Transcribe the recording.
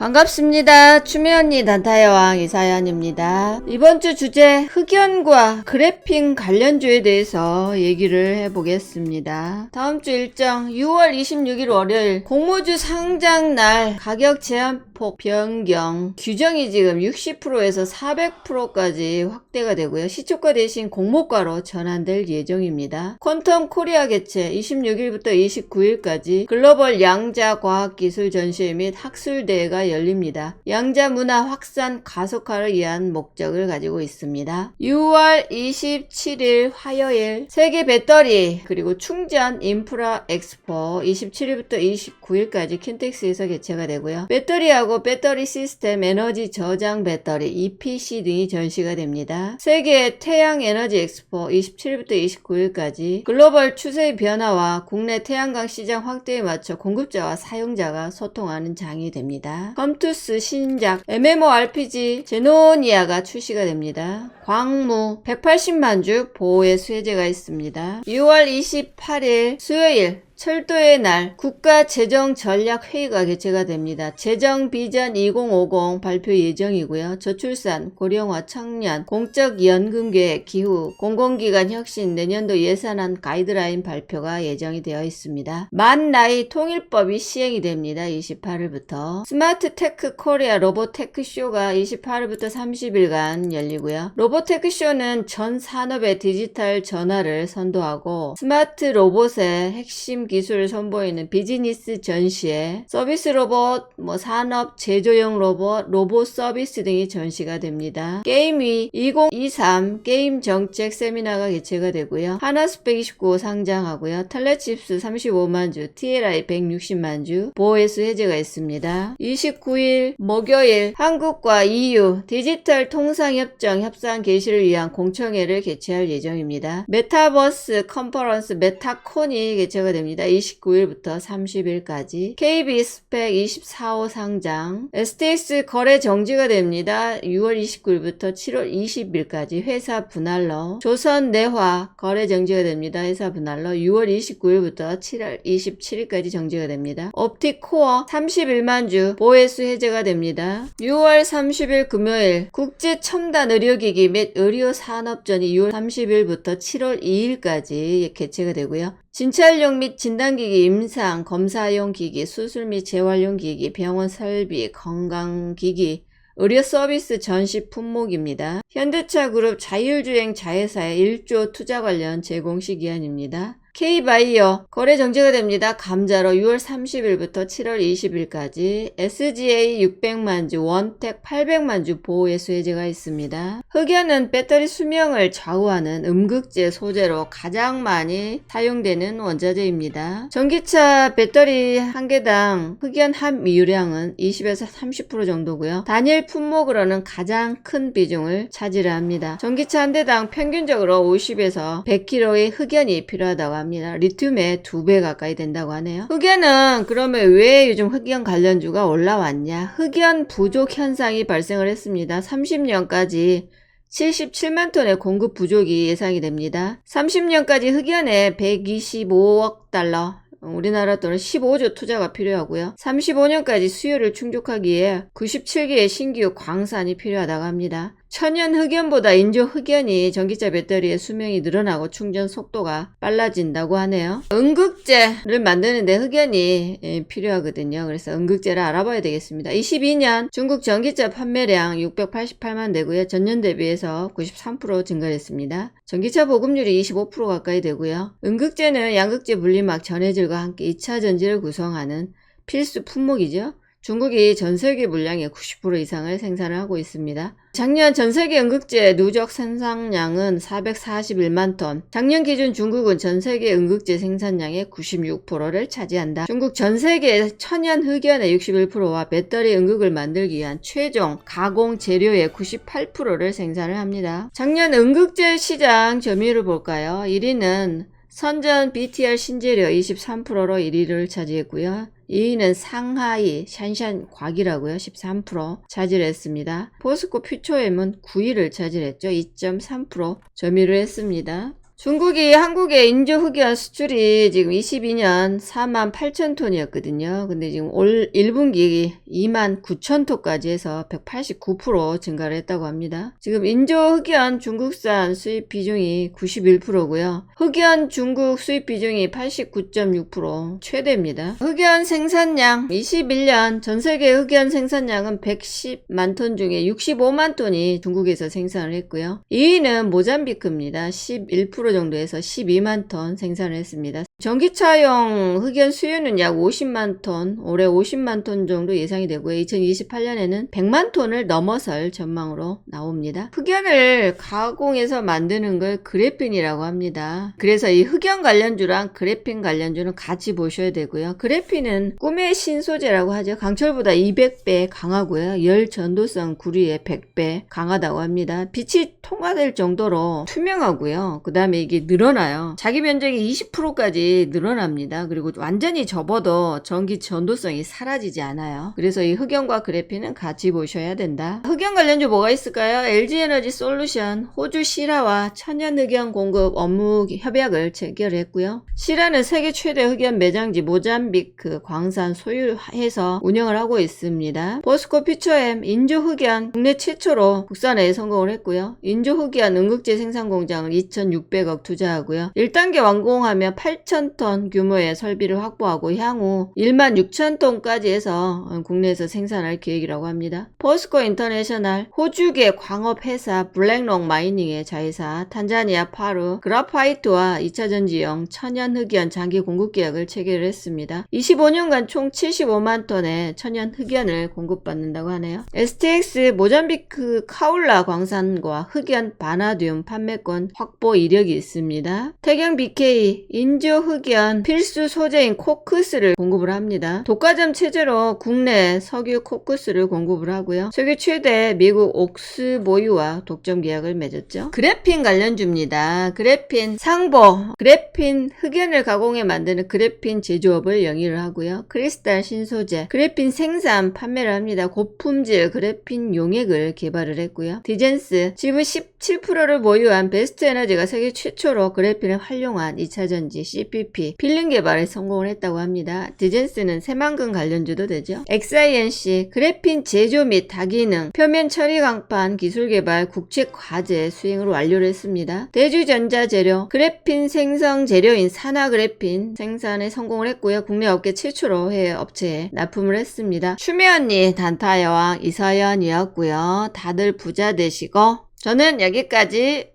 반갑습니다. 추미 언니 단타여왕 이사연입니다. 이번 주 주제 흑연과 그래핑 관련주에 대해서 얘기를 해보겠습니다. 다음 주 일정 6월 26일 월요일 공모주 상장 날 가격 제한 폭 변경 규정이 지금 60%에서 400%까지 확대가 되고요. 시초가 대신 공모가로 전환될 예정입니다. 퀀텀 코리아 개최 26일부터 29일까지 글로벌 양자 과학기술 전시회 및 학술대회가 열립니다. 양자 문화 확산 가속화를 위한 목적을 가지고 있습니다. 6월 27일 화요일 세계 배터리 그리고 충전 인프라 엑스포 27일부터 29일까지 킨텍스에서 개최가 되고요. 배터리하고 배터리 시스템 에너지 저장 배터리 EPC 등이 전시가 됩니다. 세계 태양 에너지 엑스포 27일부터 29일까지 글로벌 추세의 변화와 국내 태양광 시장 확대에 맞춰 공급자와 사용자가 소통하는 장이 됩니다. 컴투스 신작 MMORPG 제노니아가 출시가 됩니다. 광무 180만 주 보호의 수혜제가 있습니다. 6월 28일 수요일 철도의 날 국가재정전략회의가 개최가 됩니다. 재정비전 2050 발표 예정이고요. 저출산, 고령화, 청년, 공적연금계획, 기후, 공공기관 혁신, 내년도 예산안 가이드라인 발표가 예정이 되어 있습니다. 만 나이 통일법이 시행이 됩니다. 28일부터. 스마트 테크 코리아 로보테크 쇼가 28일부터 30일간 열리고요. 로보테크 쇼는 전 산업의 디지털 전환을 선도하고 스마트 로봇의 핵심 기술을 선보이는 비즈니스 전시에 서비스 로봇, 뭐 산업 제조용 로봇, 로봇 서비스 등이 전시가 됩니다. 게임위 2023 게임 정책 세미나가 개최가 되고요. 하나스펙 29 상장하고요. 텔레칩스 35만 주, TLI 160만 주, 보호회수 해제가 있습니다. 29일 목요일 한국과 EU 디지털 통상협정 협상 개시를 위한 공청회를 개최할 예정입니다. 메타버스 컨퍼런스 메타콘이 개최가 됩니다. 29일부터 30일까지 KB 스펙 24호 상장 STX 거래 정지가 됩니다. 6월 29일부터 7월 20일까지 회사 분할로 조선 내화 거래 정지가 됩니다. 회사 분할로 6월 29일부터 7월 27일까지 정지가 됩니다. 옵틱 코어 31만 주 보혜수 해제가 됩니다. 6월 30일 금요일 국제 첨단 의료기기 및 의료산업전이 6월 30일부터 7월 2일까지 개최가 되고요. 진찰용 및 진단기기, 임상, 검사용 기기, 수술 및 재활용 기기, 병원 설비, 건강기기, 의료 서비스 전시 품목입니다. 현대차 그룹 자율주행 자회사의 1조 투자 관련 제공 시 기한입니다. K바이오 거래 정지가 됩니다. 감자로 6월 30일부터 7월 20일까지 SGA 600만 주, 원택 800만 주 보호의 수혜제가 있습니다. 흑연은 배터리 수명을 좌우하는 음극재 소재로 가장 많이 사용되는 원자재입니다. 전기차 배터리 한 개당 흑연 함유량은 20에서 30% 정도고요. 단일 품목으로는 가장 큰 비중을 차지를 합니다. 전기차 한 대당 평균적으로 50에서 100kg의 흑연이 필요하다고 합니다. 리튬의 두 배 가까이 된다고 하네요. 흑연은 그러면 왜 요즘 흑연 관련주가 올라왔냐? 흑연 부족 현상이 발생을 했습니다. 30년까지 77만 톤의 공급 부족이 예상이 됩니다. 30년까지 흑연에 125억 달러, 우리나라 돈은 15조 투자가 필요하고요. 35년까지 수요를 충족하기에 97개의 신규 광산이 필요하다고 합니다. 천연 흑연보다 인조 흑연이 전기차 배터리의 수명이 늘어나고 충전 속도가 빨라진다고 하네요. 응극제를 만드는데 흑연이 예, 필요하거든요. 그래서 응극제를 알아봐야 되겠습니다. 22년 중국 전기차 판매량 688만 대고요. 전년 대비해서 93% 증가했습니다. 전기차 보급률이 25% 가까이 되고요. 응극제는 양극재 분리막 전해질과 함께 2차 전지를 구성하는 필수 품목이죠. 중국이 전 세계 물량의 90% 이상을 생산을 하고 있습니다. 작년 전 세계 응극제 누적 생산량은 441만 톤. 작년 기준 중국은 전 세계 응극제 생산량의 96%를 차지한다. 중국 전 세계 천연 흑연의 61%와 배터리 응극을 만들기 위한 최종 가공 재료의 98%를 생산을 합니다. 작년 응극제 시장 점유율을 볼까요? 1위는 선전 BTR 신재료 23%로 1위를 차지했고요. 2위는 상하이 샨샨 곽이라고요. 13% 차지했습니다. 포스코 퓨처엠은 9위를 차지했죠. 2.3% 점유를 했습니다. 중국이 한국의 인조 흑연 수출이 지금 22년 4만 8천 톤이었거든요. 근데 지금 올 1분기 2만 9천 톤까지 해서 189% 증가를 했다고 합니다. 지금 인조 흑연 중국산 수입 비중이 91%고요. 흑연 중국 수입 비중이 89.6% 최대입니다. 흑연 생산량 21년 전 세계 흑연 생산량은 110만 톤 중에 65만 톤이 중국에서 생산을 했고요. 2위는 모잠비크입니다. 11% 정도에서 12만 톤 생산을 했습니다. 전기차용 흑연 수요는 약 50만 톤, 올해 50만 톤 정도 예상이 되고요. 2028년에는 100만 톤을 넘어설 전망으로 나옵니다. 흑연을 가공해서 만드는 걸 그래핀이라고 합니다. 그래서 이 흑연 관련주랑 그래핀 관련주는 같이 보셔야 되고요. 그래핀은 꿈의 신소재라고 하죠. 강철보다 200배 강하고요. 열 전도성 구리에 100배 강하다고 합니다. 빛이 통과될 정도로 투명하고요. 그 다음에 이게 늘어나요. 자기 면적이 20%까지 늘어납니다. 그리고 완전히 접어도 전기 전도성이 사라지지 않아요. 그래서 이 흑연과 그래핀은 같이 보셔야 된다. 흑연 관련주 뭐가 있을까요? LG에너지 솔루션, 호주 시라와 천연 흑연 공급 업무 협약을 체결했고요. 시라는 세계 최대 흑연 매장지 모잠비크 광산 소유해서 운영을 하고 있습니다. 포스코 퓨처엠 인조 흑연 국내 최초로 국산에 성공을 했고요. 인조 흑연 응급제 생산 공장을 2,600억 투자하고요. 1단계 완공하면 8,000톤 규모의 설비를 확보하고 향후 1만 6천 톤까지 해서 국내에서 생산할 계획이라고 합니다. 포스코 인터내셔널 호주계 광업회사 블랙록 마이닝의 자회사 탄자니아 파루 그라파이트와 2차 전지용 천연 흑연 장기 공급 계약을 체결을 했습니다. 25년간 총 75만 톤의 천연 흑연을 공급받는다고 하네요. STX 모잠비크 카울라 광산과 흑연 바나듐 판매권 확보 이력이 있습니다. 태경 BK 인조 흑연 필수 소재인 코크스를 공급을 합니다. 독과점 체제로 국내 석유 코크스를 공급을 하고요. 세계 최대 미국 옥스보유와 독점 계약을 맺었죠. 그래핀 관련주입니다. 그래핀 상보, 그래핀 흑연을 가공해 만드는 그래핀 제조업을 영위를 하고요. 크리스탈 신소재, 그래핀 생산, 판매를 합니다. 고품질 그래핀 용액을 개발을 했고요. 디젠스, 지분 17%를 보유한 베스트 에너지가 세계 최초로 그래핀을 활용한 2차전지 CPP 필름 개발에 성공을 했다고 합니다. 디젠스는 새만금 관련주도 되죠. XINC, 그래핀 제조 및 다기능, 표면 처리 강판 기술 개발 국책 과제 수행을 완료를 했습니다. 대주전자 재료, 그래핀 생성 재료인 산화 그래핀 생산에 성공을 했고요. 국내 업계 최초로 해외 업체에 납품을 했습니다. 추미 언니 단타 여왕 이서연이었고요. 다들 부자 되시고 저는 여기까지